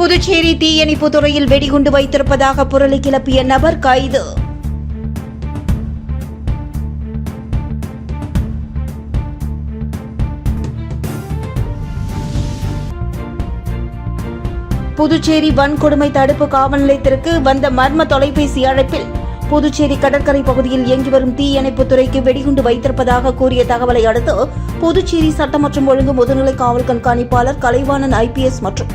புதுச்சேரி தீயணைப்பு துறையில் வெடிகுண்டு வைத்திருப்பதாக புரளி கிளப்பிய நபர் கைது. புதுச்சேரி வன்கொடுமை தடுப்பு காவல் நிலையத்திற்கு வந்த மர்ம தொலைபேசி அழைப்பில் புதுச்சேரி கடற்கரை பகுதியில் இயங்கி வரும் தீயணைப்புத் துறைக்கு வெடிகுண்டு வைத்திருப்பதாக கூறிய தகவலை அடுத்து புதுச்சேரி சட்டம் மற்றும் ஒழுங்கு முதுநிலை காவல் கண்காணிப்பாளர் கலைவாணன் ஐபிஎஸ் மற்றும்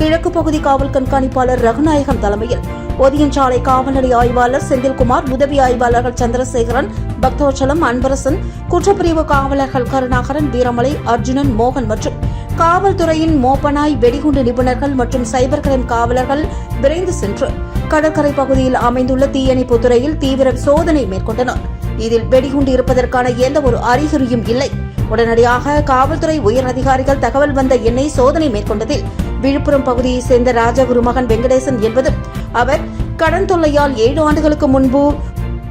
கிழக்கு பகுதி காவல் கண்காணிப்பாளர் ரகுநாயகம் தலைமையில் ஒதியஞ்சாலை காவல்நிலைய ஆய்வாளர் செந்தில்குமார் உதவி ஆய்வாளர்கள் சந்திரசேகரன் பக்தோச்சலம் அன்பரசன் குற்றப்பிரிவு காவலர்கள் கருணாகரன் வீரமலை அர்ஜுனன் மோகன் மற்றும் காவல்துறையின் மோப்பனாய் வெடிகுண்டு நிபுணர்கள் மற்றும் சைபர் கிரைம் காவலர்கள் விரைந்து சென்று கடற்கரை பகுதியில் அமைந்துள்ள தீயணைப்பு துறையில் தீவிர சோதனை மேற்கொண்டனர். இதில் வெடிகுண்டு இருப்பதற்கான எந்த ஒரு அறிகுறியும் இல்லை. உடனடியாக காவல்துறை உயர் அதிகாரிகள் தகவல் வந்த எண்ணை சோதனை மேற்கொண்டதில் விழுப்புரம் பகுதியைச் சேர்ந்த ராஜகுரு மகன் வெங்கடேசன் என்பதும் அவர் கடன் தொல்லையால் ஏழு ஆண்டுகளுக்கு முன்பு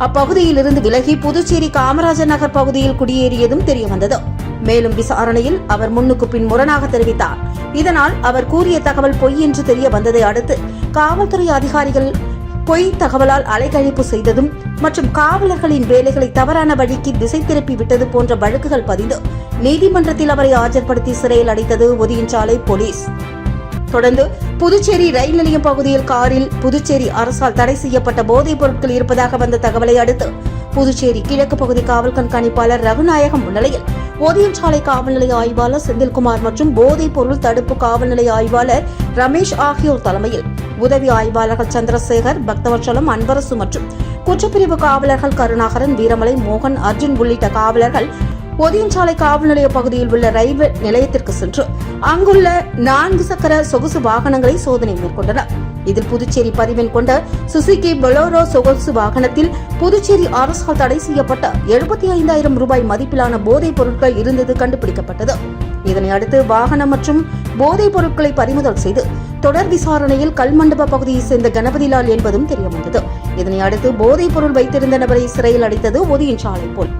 அப்பகுதியில் இருந்து விலகி புதுச்சேரி காமராஜர் நகர் பகுதியில் குடியேறியதும் தெரியவந்தது. மேலும் விசாரணையில் அவர் முன்னுக்கு பின் முரணாக தெரிவித்தார். இதனால் அவர் கூறிய தகவல் பொய் என்று தெரிய வந்ததை அடுத்து காவல்துறை அதிகாரிகள் பொய் தகவலால் அலைக்கழிப்பு செய்ததும் மற்றும் காவலர்களின் வேலைகளை தவறான வழிக்கு திசை திருப்பி விட்டது போன்ற வழக்குகள் பதிந்து நீதிமன்றத்தில் அவரை ஆஜர்படுத்தி சிறையில் அடைத்தது ஒதியஞ்சாலை போலீஸ். தொடர்ந்து புதுச்சேரி ரயில் நிலையம் பகுதியில் காரில் புதுச்சேரி அரசால் தடை செய்யப்பட்ட போதைப் பொருட்கள் இருப்பதாக வந்த தகவலை அடுத்து புதுச்சேரி கிழக்கு பகுதி காவல் கண்காணிப்பாளர் ரகுநாயகம் முன்னிலையில் ஒதியஞ்சாலை காவல் நிலைய ஆய்வாளர் செந்தில்குமார் மற்றும் போதைப் பொருள் தடுப்பு காவல் நிலைய ஆய்வாளர் ரமேஷ் ஆகியோர் தலைமையில் உதவி ஆய்வாளர்கள் சந்திரசேகர் பக்தவச்சலம் அன்பரசு மற்றும் குற்றப்பிரிவு காவலர்கள் கருணாகரன் வீரமலை மோகன் அர்ஜுன் உள்ளிட்ட காவலர்கள் ஒதியஞ்சாலை காவல் நிலைய பகுதியில் உள்ள ரயில்வே நிலையத்திற்கு சென்று அங்குள்ள நான்கு சக்கர சொகுசு வாகனங்களை சோதனை மேற்கொண்டனர். இதில் புதுச்சேரி பதிவெண் கொண்ட சுசுகி பொலோரோ சொகுசு வாகனத்தில் புதுச்சேரி அரசால் தடை செய்யப்பட்ட எழுபத்தி ஐந்தாயிரம் ரூபாய் மதிப்பிலான போதைப் பொருட்கள் இருந்தது கண்டுபிடிக்கப்பட்டது. இதனை அடுத்து வாகனம் மற்றும் போதைப் பொருட்களை பறிமுதல் செய்து தொடர் விசாரணையில் கல்மண்டப பகுதியைச் சேர்ந்த கணபதிலால் என்பதும் தெரியவந்தது. இதனை அடுத்து போதைப் பொருள் வைத்திருந்த நபரை சிறையில் அடைத்தது ஒதியஞ்சாலை போல்